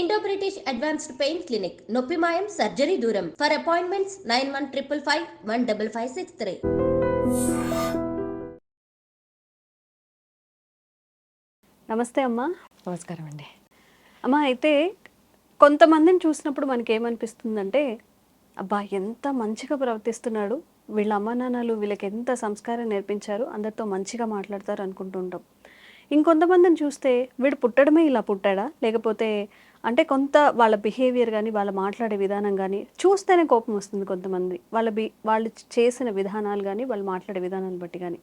Indo British advanced pain clinic నొప్పి మాయం surgery దూరం for appointments nine one triple five one double five six three నమస్తే అమ్మా. నమస్కారం అండి. అమ్మా అయితే కొంతమందిని చూసినప్పుడు మనకి ఏమనిపిస్తుందంటే అబ్బా ఎంత మంచిగా ప్రవర్తిస్తున్నాడు. వీళ్ళ అమ్మా నాన్నలు వీళ్ళకి ఎంత సంస్కారం నేర్పించారు అందరితో మంచిగా మాట్లాడతారు అనుకుంటూ ఉంటాం. ఇంకొంతమందిని చూస్తే వీడు పుట్టడమే ఇలా పుట్టాడా? లేకపోతే అంటే కొంత వాళ్ళ బిహేవియర్ కానీ వాళ్ళ మాట్లాడే విధానం కానీ చూస్తేనే కోపం వస్తుంది కొంతమంది. వాళ్ళ బి వాళ్ళు చేసిన విధానాలు కానీ వాళ్ళు మాట్లాడే విధానాలు బట్టి కానీ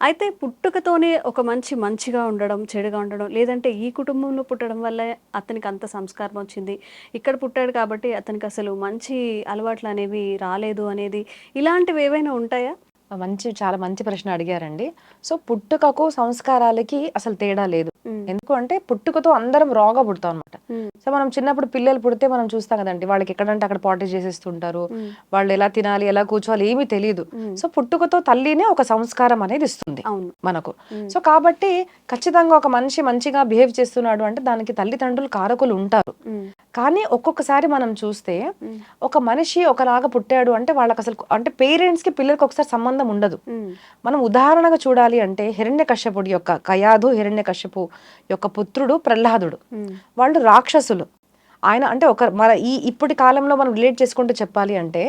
అయితే పుట్టుకతోనే ఒక మంచి మంచిగా ఉండడం చెడుగా ఉండడం లేదంటే ఈ కుటుంబంలో పుట్టడం వల్ల అతనికి అంత సంస్కారం వచ్చింది. ఇక్కడ పుట్టాడు కాబట్టి అతనికి అసలు మంచి అలవాట్లు అనేవి రాలేదు అనేది ఇలాంటివి ఏవైనా ఉంటాయా? మంచి చాలా మంచి ప్రశ్న అడిగారండి. సో పుట్టుకకు సంస్కారాలకి అసలు తేడా లేదు. ఎందుకు అంటే పుట్టుకతో అందరం రాగా పుడతాం అనమాట. సో మనం చిన్నప్పుడు పిల్లలు పుడితే మనం చూస్తాం కదండి వాళ్ళకి ఎక్కడంటే అక్కడ పాటీ చేసేస్తుంటారు మ్మ్. వాళ్ళు ఎలా తినాలి ఎలా కూర్చోవాలి ఏమీ తెలియదు. సో పుట్టుకతో తల్లినే ఒక సంస్కారం అనేది ఇస్తుంది మనకు. సో కాబట్టి ఖచ్చితంగా ఒక మనిషి మంచిగా బిహేవ్ చేస్తున్నాడు అంటే దానికి తల్లిదండ్రులు కారకులు ఉంటారు. కానీ ఒక్కొక్కసారి మనం చూస్తే. ఒక మనిషి ఒకలాగా పుట్టాడు అంటే వాళ్ళకి అసలు అంటే పేరెంట్స్కి పిల్లలకి ఒకసారి సంబంధం ఉండదు. మనం ఉదాహరణగా చూడాలి అంటే హిరణ్య కశ్యపుడి యొక్క కయాదు హిరణ్య కశ్యపు యొక్క పుత్రుడు ప్రహ్లాదుడు. వాళ్ళు రాక్షసులు. ఆయన అంటే ఒక మన ఈ ఇప్పటి కాలంలో మనం రిలేట్ చేసుకుంటూ చెప్పాలి అంటే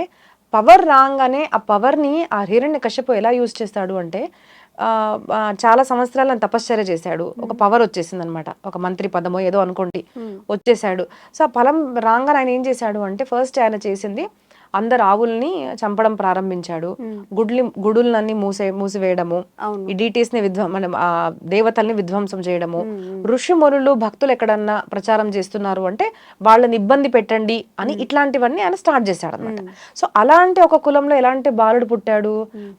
పవర్ రాగానే ఆ పవర్ని ఆ హిరణ్య కశ్యపు ఎలా యూజ్ చేస్తాడు అంటే చాలా సంవత్సరాలు ఆయన తపశ్చర్య చేశాడు. ఒక పవర్ వచ్చేసింది అనమాట ఒక మంత్రి పదమో ఏదో అనుకోండి. వచ్చేసాడు సో ఆ ఫలం రాగానే ఆయన ఏం చేశాడు అంటే ఫస్ట్ ఆయన చేసింది అందరు ఆవుల్ని చంపడం ప్రారంభించాడు. గుడ్లి గుడులన్నీ మూసే మూసివేయడము. ఈ డీటీస్ని విధ్వ దేవతల్ని విధ్వంసం చేయడము. ఋషిమునులు భక్తులు ఎక్కడన్నా ప్రచారం చేస్తున్నారు అంటే వాళ్ళని ఇబ్బంది పెట్టండి అని ఇట్లాంటివన్నీ ఆయన స్టార్ట్ చేశాడు అనమాట సో అలాంటి ఒక కులంలో ఎలాంటి బాలుడు పుట్టాడు?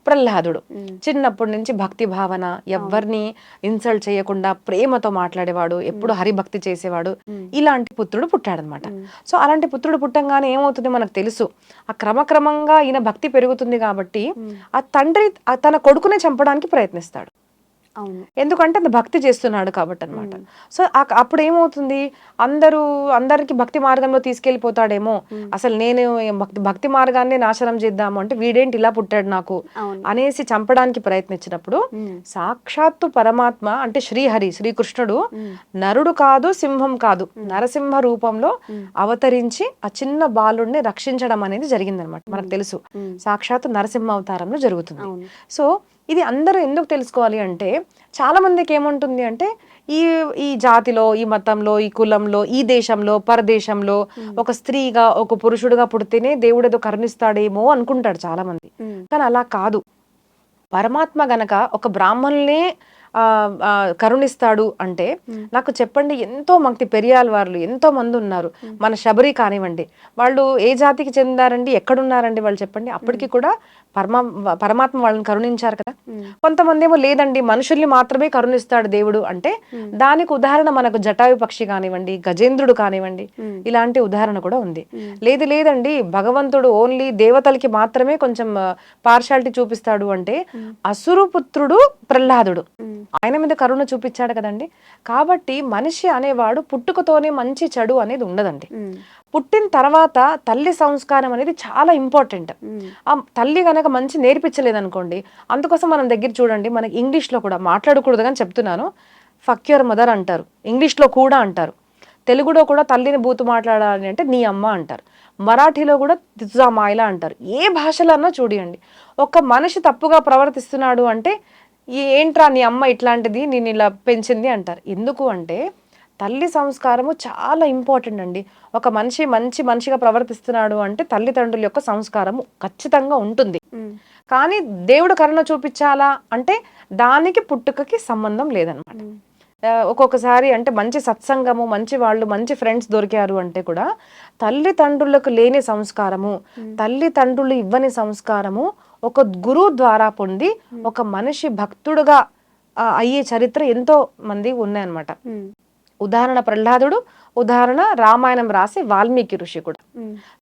ప్రహ్లాదుడు. చిన్నప్పటి నుంచి భక్తి భావన ఎవరిని ఇన్సల్ట్ చేయకుండా ప్రేమతో మాట్లాడేవాడు ఎప్పుడు హరిభక్తి చేసేవాడు. ఇలాంటి పుత్రుడు పుట్టాడనమాట సో అలాంటి పుత్రుడు పుట్టంగానే ఏమవుతుంది మనకు తెలుసు. ఆ క్రమక్రమంగా ఈయన భక్తి పెరుగుతుంది కాబట్టి ఆ తండ్రి తన కొడుకునే చంపడానికి ప్రయత్నిస్తాడు. ఎందుకంటే అంత భక్తి చేస్తున్నాడు కాబట్టి అనమాట సో అప్పుడు ఏమవుతుంది అందరూ అందరికి భక్తి మార్గంలో తీసుకెళ్ళిపోతాడేమో అసలు నేను భక్తి భక్తి మార్గాన్ని నాశనం చేద్దాము అంటే వీడేంటి ఇలా పుట్టాడు నాకు? అనేసి చంపడానికి ప్రయత్నించినప్పుడు. సాక్షాత్తు పరమాత్మ అంటే శ్రీహరి శ్రీకృష్ణుడు నరుడు కాదు సింహం కాదు. నరసింహ రూపంలో అవతరించి ఆ చిన్న బాలుడిని రక్షించడం అనేది జరిగిందనమాట. మనకు తెలుసు. సాక్షాత్తు నరసింహ అవతారంలో జరుగుతుంది. సో ఇది అందరూ ఎందుకు తెలుసుకోవాలి అంటే చాలా మందికి ఏముంటుంది అంటే ఈ ఈ జాతిలో ఈ మతంలో ఈ కులంలో ఈ దేశంలో పరదేశంలో ఒక స్త్రీగా ఒక పురుషుడుగా పుడితేనే దేవుడు ఏదో కరుణిస్తాడేమో అనుకుంటాడు చాలా మంది మ్మ్. కానీ అలా కాదు. పరమాత్మ గనక ఒక ఆ, కరుణిస్తాడు అంటే నాకు చెప్పండి ఎంతో మంది పెరియాల వాళ్ళు ఎంతో మంది ఉన్నారు. మన శబరి కానివ్వండి వాళ్ళు ఏ జాతికి చెందారండి ఎక్కడున్నారండి వాళ్ళు చెప్పండి. అప్పటికి కూడా పరమా పరమాత్మ వాళ్ళని కరుణించారు కదా. కొంతమంది ఏమో లేదండి మనుషుల్ని మాత్రమే కరుణిస్తాడు దేవుడు అంటే దానికి ఉదాహరణ మనకు జటాయు పక్షి కానివ్వండి గజేంద్రుడు కానివ్వండి ఇలాంటి ఉదాహరణ కూడా ఉంది. లేదు లేదండి భగవంతుడు ఓన్లీ దేవతలకి మాత్రమే కొంచెం పార్షాలిటీ చూపిస్తాడు అంటే అసురుపుత్రుడు ప్రహ్లాదుడు. ఆయన మీద కరుణ చూపించాడు కదండి. కాబట్టి మనిషి అనేవాడు పుట్టుకతోనే మంచి చెడు అనేది ఉండదండి. పుట్టిన తర్వాత తల్లి సంస్కారం అనేది చాలా ఇంపార్టెంట్. ఆ తల్లి గనక మంచి నేర్పించలేదు అనుకోండి అందుకోసం మనం దగ్గర చూడండి మనకి ఇంగ్లీష్లో కూడా మాట్లాడకూడదు కానీ చెప్తున్నాను. ఫక్ యువర్ మదర్ అంటారు. ఇంగ్లీష్లో కూడా అంటారు. తెలుగులో కూడా తల్లిని బూతు మాట్లాడాలి అంటే నీ అమ్మ అంటారు. మరాఠీలో కూడా తిజా మాయిలా అంటారు. ఏ భాషలో అన్నా చూడండి ఒక మనిషి తప్పుగా ప్రవర్తిస్తున్నాడు అంటే "ఈ- ఏంట్రా నీ అమ్మ ఇట్లాంటిది నేను ఇలా పెంచింది అంటారు. ఎందుకు అంటే తల్లి సంస్కారము చాలా ఇంపార్టెంట్ అండి. ఒక మనిషి మంచి మనిషిగా ప్రవర్తిస్తున్నాడు అంటే తల్లిదండ్రుల యొక్క సంస్కారము ఖచ్చితంగా ఉంటుంది. కానీ దేవుడు కరుణ చూపించాలా అంటే దానికి పుట్టుకకి సంబంధం లేదనమాట ఒక్కొక్కసారి అంటే మంచి సత్సంగము మంచి వాళ్ళు మంచి ఫ్రెండ్స్ దొరికారు అంటే కూడా తల్లిదండ్రులకు లేని సంస్కారము తల్లిదండ్రులు ఇవ్వని సంస్కారము ఒక గురువు ద్వారా పొంది ఒక మనిషి భక్తుడుగా అయ్యే చరిత్ర ఎంతో మంది ఉన్నాయన్నమాట. ఉదాహరణ ప్రహ్లాదుడు ఉదాహరణ రామాయణం రాసి వాల్మీకి ఋషి కూడా.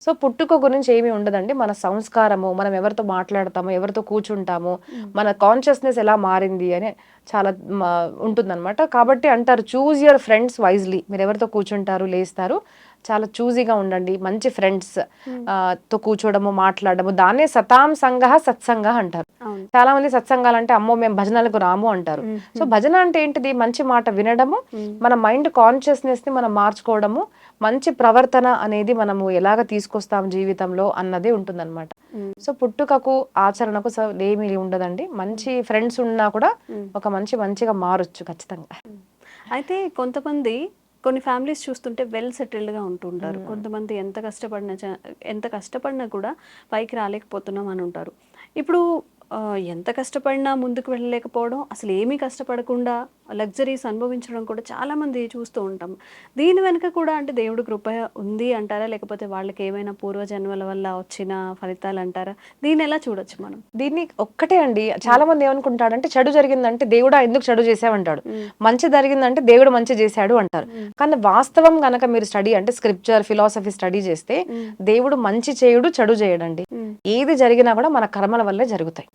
సో పుట్టుక గురించి ఏమీ ఉండదండి. మన సంస్కారము మనం ఎవరితో మాట్లాడతాము ఎవరితో కూర్చుంటాము మన కాన్షియస్నెస్ ఎలా మారింది అని చాలా ఉంటుందన్నమాట. కాబట్టి అంటారు చూజ్ యువర్ ఫ్రెండ్స్ వైజ్లీ మీరు ఎవరితో కూర్చుంటారు లేస్తారు చాలా చూజీగా ఉండండి. మంచి ఫ్రెండ్స్తో కూర్చోవడము మాట్లాడడము దాన్నే సతాం సంగ సత్సంగ అంటారు. చాలా మంది సత్సంగాలు అంటే అమ్మో మేము భజనలకు రాము అంటారు. సో భజన అంటే ఏంటిది? మంచి మాట వినడము మన మైండ్ కాన్షియస్నెస్ని మనం మార్చుకోవడము మంచి ప్రవర్తన అనేది మనము ఎలాగ తీసుకొస్తాం జీవితంలో అన్నదే ఉంటుందన్నమాట. సో పుట్టుకకు ఆచరణకు ఏమీ ఉండదండి. మంచి ఫ్రెండ్స్ ఉన్నా కూడా ఒక మంచి మంచిగా మారొచ్చు ఖచ్చితంగా. అయితే కొంతమంది కొన్ని ఫ్యామిలీస్ చూస్తుంటే వెల్ సెటిల్డ్గా ఉంటుంటారు. కొంతమంది ఎంత కష్టపడినా చ- ఎంత కష్టపడినా కూడా పైకి రాలేకపోతున్నాం అని ఉంటారు. ఇప్పుడు ఎంత కష్టపడినా ముందుకు వెళ్ళలేకపోవడం అసలు ఏమీ కష్టపడకుండా లగ్జరీస్ అనుభవించడం కూడా చాలా మంది చూస్తూ ఉంటాం. దీని వెనుక కూడా అంటే దేవుడి కృప ఉంది అంటారా? లేకపోతే వాళ్ళకి ఏమైనా పూర్వజన్మల వల్ల వచ్చిన ఫలితాలు అంటారా? దీన్ని ఎలా చూడొచ్చు మనం? దీన్ని ఒక్కటే అండి. చాలా మంది ఏమనుకుంటాడంటే చెడు జరిగిందంటే దేవుడా ఎందుకు చెడు చేసావంటాడు. మంచి జరిగిందంటే దేవుడు మంచి చేశాడు అంటారు. కానీ వాస్తవం గనక మీరు స్టడీ అంటే స్క్రిప్చర్ ఫిలాసఫీ స్టడీ చేస్తే దేవుడు మంచి చేయుడు చెడు చేయడండి. ఏది జరిగినా కూడా మన కర్మల వల్లే జరుగుతాయి.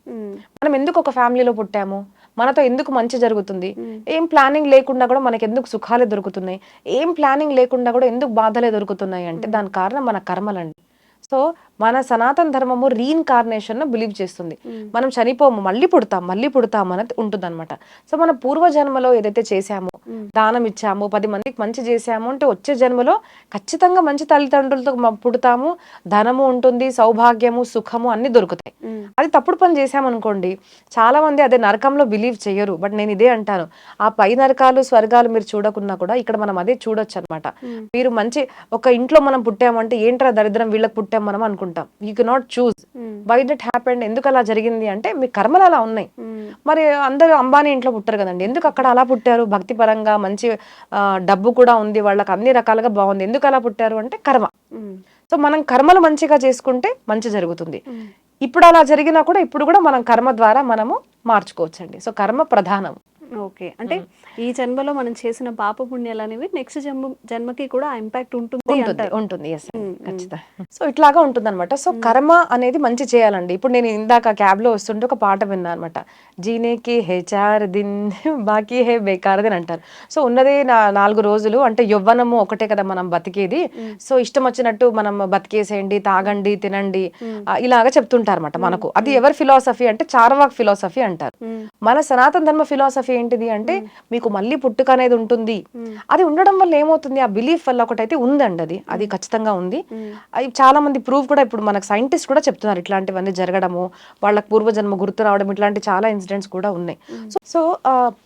మనం ఎందుకు ఒక ఫ్యామిలీలో పుట్టాము? మనతో ఎందుకు మంచి జరుగుతుంది? ఏం ప్లానింగ్ లేకుండా కూడా మనకి ఎందుకు సుఖాలే దొరుకుతున్నాయి? ఏం ప్లానింగ్ లేకుండా కూడా ఎందుకు బాధలే దొరుకుతున్నాయి అంటే దాని కారణం మన కర్మలండి. సో మన సనాతన ధర్మము రీఇన్కార్నేషన్ బిలీవ్ చేస్తుంది. మనం చనిపోము మళ్ళీ పుడతాం మళ్ళీ పుడతాం అనేది ఉంటుంది సో మన పూర్వ జన్మలో ఏదైతే చేశామో దానం ఇచ్చాము పది మందికి మంచి చేశాము అంటే వచ్చే జన్మలో ఖచ్చితంగా మంచి తల్లిదండ్రులతో పుడతాము ధనము ఉంటుంది సౌభాగ్యము సుఖము అన్ని దొరుకుతాయి. అది తప్పుడు పని చేశామనుకోండి చాలా మంది అదే నరకంలో బిలీవ్ చేయరు. బట్ నేను ఇదే అంటాను ఆ పై నరకాలు స్వర్గాలు మీరు చూడకున్నా కూడా ఇక్కడ మనం అదే చూడొచ్చు అనమాట మీరు మంచి ఒక ఇంట్లో మనం పుట్టామంటే ఏంట్రా దరిద్రం వీళ్ళకి పుట్టాం మనం అనుకుంటాం. You cannot choose why that happened ఎందుకు అలా జరిగింది? అంటే మీ కర్మలు అలా ఉన్నాయి. ఉమ్, మరి అందరూ అంబానీ ఇంట్లో పుట్టారు కదండి. ఎందుకు అక్కడ అలా పుట్టారు? భక్తి పరంగా మంచి డబ్బు కూడా ఉంది. వాళ్ళకి అన్ని రకాలుగా బాగుంది. ఎందుకు అలా పుట్టారు? అంటే కర్మ. ఉమ్, సో మనం కర్మలు మంచిగా చేసుకుంటే మంచి జరుగుతుంది. ఇప్పుడు అలా జరిగినా కూడా ఇప్పుడు కూడా మనం కర్మ ద్వారా మనము మార్చుకోవచ్చండి. సో కర్మ ప్రధానం. ఓకే. అంటే ఈ జన్మలో మనం చేసిన పాప పుణ్యాలు అనేవి నెక్స్ట్ జన్మ జన్మకి కూడా ఆ ఇంపాక్ట్ ఉంటుంది ఉంటుంది ఖచ్చితంగా. సో ఇట్లాగా ఉంటుంది అనమాట సో కర్మ అనేది మంచి చేయాలండి. ఇప్పుడు నేను ఇందాక క్యాబ్లో వస్తుంటే ఒక పాట విన్నా అనమాట జీనేకి హే చార్ దిన్ బాకీ హే బేకార్ అని అంటారు. సో ఉన్నదే నా నాలుగు రోజులు. అంటే యవ్వనము ఒకటే కదా మనం బతికేది. సో ఇష్టం వచ్చినట్టు మనం బతికేసేయండి తాగండి తినండి. ఇలాగా చెప్తుంటారు అనమాట మనకు. అది ఎవరి ఫిలాసఫీ అంటే చార్వాక్ ఫిలాసఫీ అంటారు. మన సనాతన ధర్మ ఫిలాసఫీ ఏంటిది అంటే మీకు మళ్ళీ పుట్టుక అనేది ఉంటుంది. అది ఉండడం వల్ల ఏమవుతుంది? ఆ బిలీఫ్ వల్ల ఒకటైతే ఉందండి అది. అది ఖచ్చితంగా ఉంది. అది చాలా మంది ప్రూఫ్ కూడా ఇప్పుడు మనకు సైంటిస్ట్ కూడా చెప్తున్నారు ఇట్లాంటివన్నీ జరగడము వాళ్ళకి పూర్వజన్మ గుర్తు రావడం ఇట్లాంటి చాలా ఇన్సిడెంట్స్ కూడా ఉన్నాయి. సో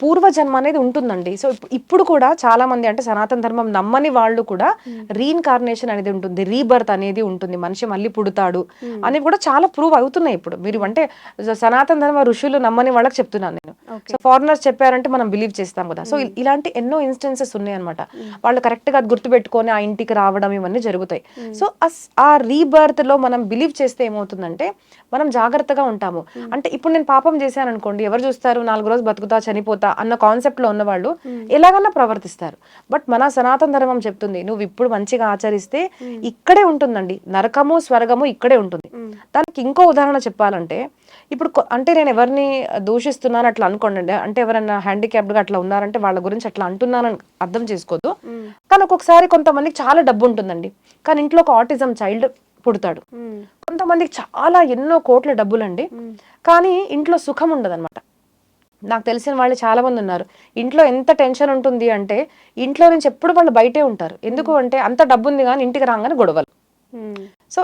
పూర్వజన్మ అనేది ఉంటుందండి. సో ఇప్- ఇప్పుడు కూడా చాలా మంది అంటే సనాతన ధర్మం నమ్మని వాళ్ళు కూడా రీఇన్కార్నేషన్ అనేది ఉంటుంది. రీబర్త్ అనేది ఉంటుంది. మనిషి మళ్ళీ పుడతాడు అని కూడా చాలా ప్రూవ్ అవుతున్నాయి ఇప్పుడు. మీరు అంటే సనాతన ధర్మ ఋషులు నమ్మని వాళ్ళకి చెప్తున్నాను నేను. సో ఫారినర్స్ చెప్పారంటే మనం బిలీవ్ చేస్తాం కదా. సో ఇ- ఇలాంటి ఎన్నో ఇన్స్టెన్సెస్ ఉన్నాయి అనమాట వాళ్ళు కరెక్ట్గా అది గుర్తుపెట్టుకొని ఆ ఇంటికి రావడం ఇవన్నీ జరుగుతాయి. సో అస్- ఆ రీబర్త్లో మనం బిలీవ్ చేస్తే ఏమవుతుందంటే మనం జాగ్రత్తగా ఉంటాము. అంటే ఇప్పుడు నేను పాపం చేశాను అనుకోండి ఎవరు చూస్తారు? నాలుగు రోజులు బతుకుతా చనిపోతా అన్న కాన్సెప్ట్లో ఉన్న వాళ్ళు ఎలాగన్నా ప్రవర్తిస్తారు. బట్ మన సనాతన ధర్మం చెప్తుంది నువ్వు ఇప్పుడు మంచిగా ఆచరిస్తే ఇక్కడే ఉంటుందండి. నరకము స్వర్గము ఇక్కడే ఉంటుంది. దానికి ఇంకో ఉదాహరణ చెప్పాలంటే ఇప్పుడు అంటే నేను ఎవరిని దూషిస్తున్నాను అట్లా అనుకోండి అంటే ఎవరైనా హ్యాండిక్యాప్డ్గా అట్లా ఉన్నారంటే వాళ్ళ గురించి అట్లా అంటున్నానని అర్థం చేసుకోవద్దు కానీ ఒక్కొక్కసారి కొంతమందికి చాలా డబ్బు ఉంటుందండి. కానీ ఇంట్లో ఒక ఆటిజం చైల్డ్ పుడతాడు. కొంతమందికి చాలా ఎన్నో కోట్ల డబ్బులండి. కానీ ఇంట్లో సుఖం ఉండదన్నమాట. నాకు తెలిసిన వాళ్ళు చాలా మంది ఉన్నారు. ఇంట్లో ఎంత టెన్షన్ ఉంటుంది అంటే ఇంట్లో నుంచి ఎప్పుడు వాళ్ళు బయటే ఉంటారు. ఎందుకు అంటే అంత డబ్బు ఉంది కానీ ఇంటికి రాగానే గొడవలు. సో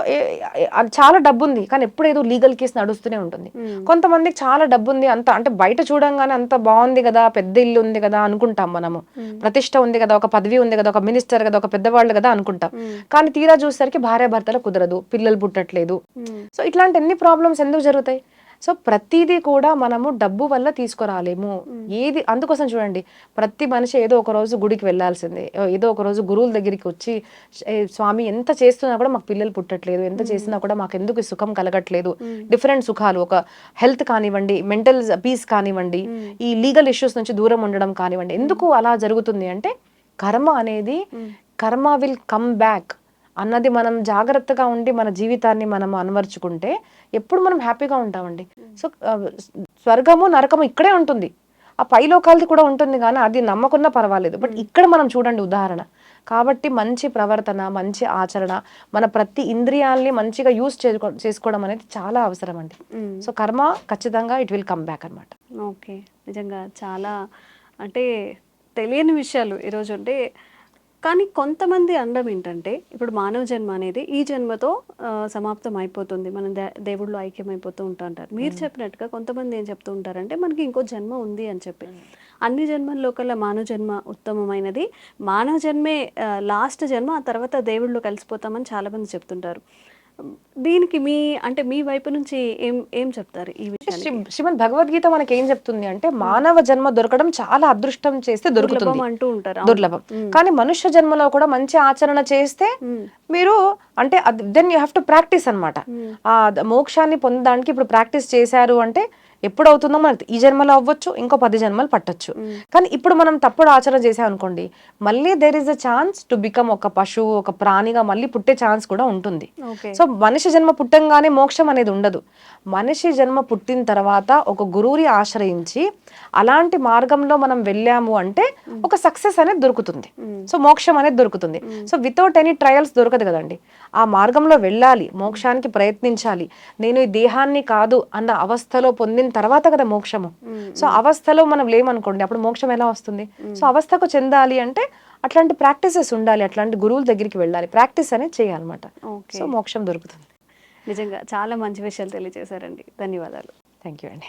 చాలా డబ్బు ఉంది కానీ ఎప్పుడు ఏదో లీగల్ కేసు నడుస్తూనే ఉంటుంది. కొంతమందికి చాలా డబ్బు ఉంది అంత అంటే బయట చూడంగానే అంత బాగుంది కదా పెద్ద ఇల్లు ఉంది కదా అనుకుంటాం మనము. ప్రతిష్ట ఉంది కదా ఒక పదవి ఉంది కదా ఒక మినిస్టర్ కదా ఒక పెద్దవాళ్ళు కదా అనుకుంటాం. కానీ తీరా చూసేసరికి భార్య భర్తలు కుదరదు పిల్లలు పుట్టట్లేదు. సో ఇట్లాంటి ఎన్ని ప్రాబ్లమ్స్ ఎందుకు జరుగుతాయి? సో ప్రతిదీ కూడా మనము డబ్బు వల్ల తీసుకురాలేము. ఏది అందుకోసం చూడండి ప్రతి మనిషి ఏదో ఒక రోజు గుడికి వెళ్ళాల్సిందే. ఏదో ఒక రోజు గురువుల దగ్గరికి వచ్చి "ఏ, స్వామి ఎంత చేస్తున్నా కూడా మాకు పిల్లలు పుట్టట్లేదు ఎంత చేసినా కూడా మాకు ఎందుకు సుఖం కలగట్లేదు? డిఫరెంట్ సుఖాలు ఒక హెల్త్ కానివ్వండి మెంటల్ పీస్ కానివ్వండి ఈ లీగల్ ఇష్యూస్ నుంచి దూరం ఉండడం కానివ్వండి ఎందుకు అలా జరుగుతుంది అంటే కర్మ అనేది కర్మ విల్ కమ్ బ్యాక్. అన్నది మనం జాగ్రత్తగా ఉండి మన జీవితాన్ని మనం అనువర్చుకుంటే ఎప్పుడు మనం హ్యాపీగా ఉంటామండి. సో స్వర్గము నరకము ఇక్కడే ఉంటుంది. ఆ పై లోకాలది కూడా ఉంటుంది కానీ అది నమ్మకున్నా పర్వాలేదు. బట్ ఇక్కడ మనం చూడండి ఉదాహరణ. కాబట్టి మంచి ప్రవర్తన మంచి ఆచరణ మన ప్రతి ఇంద్రియాల్ని మంచిగా యూస్ చేసుకోవడం అనేది చాలా అవసరం అండి మ్మ్. సో కర్మ ఖచ్చితంగా ఇట్ విల్ కమ్ బ్యాక్ అనమాట ఓకే. నిజంగా చాలా అంటే తెలియని విషయాలు. ఈరోజు అంటే కానీ కొంతమంది అనడం ఏంటంటే ఇప్పుడు మానవ జన్మ అనేది ఈ జన్మతో సమాప్తం అయిపోతుంది. మనం దే దేవుళ్ళు ఐక్యం అయిపోతూ ఉంటా అంటారు మీరు చెప్పినట్టుగా కొంతమంది ఏం చెప్తూ ఉంటారంటే మనకి ఇంకో జన్మ ఉంది అని చెప్పి. అన్ని జన్మల్లో కల్లా మానవ జన్మ ఉత్తమమైనది. మానవ జన్మే లాస్ట్ జన్మ ఆ తర్వాత దేవుళ్ళు కలిసిపోతామని చాలా మంది చెప్తుంటారు. దీనికి మీ అంటే మీ వైపు నుంచి ఏం ఏం చెప్తారు ఈ శ్రీ- శ్రీమద్ భగవద్గీత మనకి ఏం చెప్తుంది అంటే మానవ జన్మ దొరకడం చాలా అదృష్టం చేస్తే దొరుకుతుంది. దుర్లభం అంటూ ఉంటారు. దుర్లభం. కానీ మనుష్య జన్మలో కూడా మంచి ఆచరణ చేస్తే మీరు అంటే then you have to practice అనమాట ఆ మోక్షాన్ని పొందడానికి ఇప్పుడు ప్రాక్టీస్ చేశారు అంటే ఎప్పుడు అవుతుందో మనకి ఈ జన్మలో అవ్వచ్చు ఇంకో పది జన్మలు పట్టొచ్చు. కానీ ఇప్పుడు మనం తప్పుడు ఆచరణ చేసాం అనుకోండి మళ్ళీ there is a chance to become ఒక పశువు ఒక ప్రాణిగా మళ్ళీ పుట్టే ఛాన్స్ కూడా ఉంటుంది. సో మనిషి జన్మ పుట్టంగానే మోక్షం అనేది ఉండదు. మనిషి జన్మ పుట్టిన తర్వాత ఒక గురువుని ఆశ్రయించి అలాంటి మార్గంలో మనం వెళ్ళాము అంటే ఒక సక్సెస్ అనేది దొరుకుతుంది. సో మోక్షం అనేది దొరుకుతుంది. సో వితౌట్ ఎనీ ట్రయల్స్ దొరకదు కదండి. ఆ మార్గంలో వెళ్ళాలి మోక్షానికి ప్రయత్నించాలి. నేను ఈ దేహాన్ని కాదు అన్న అవస్థలో పొందిన తర్వాత కదా మోక్షము. సో అవస్థలో మనం లేమనుకోండి అప్పుడు మోక్షం ఎలా వస్తుంది? సో అవస్థకు చెందాలి అంటే అట్లాంటి ప్రాక్టీసెస్ ఉండాలి అట్లాంటి గురువుల దగ్గరికి వెళ్ళాలి. ప్రాక్టీస్ అనేది చేయాలన్నమాట. సో మోక్షం దొరుకుతుంది. నిజంగా చాలా మంచి విషయాలు తెలియజేశారండి. ధన్యవాదాలు. థ్యాంక్ యూ అండి.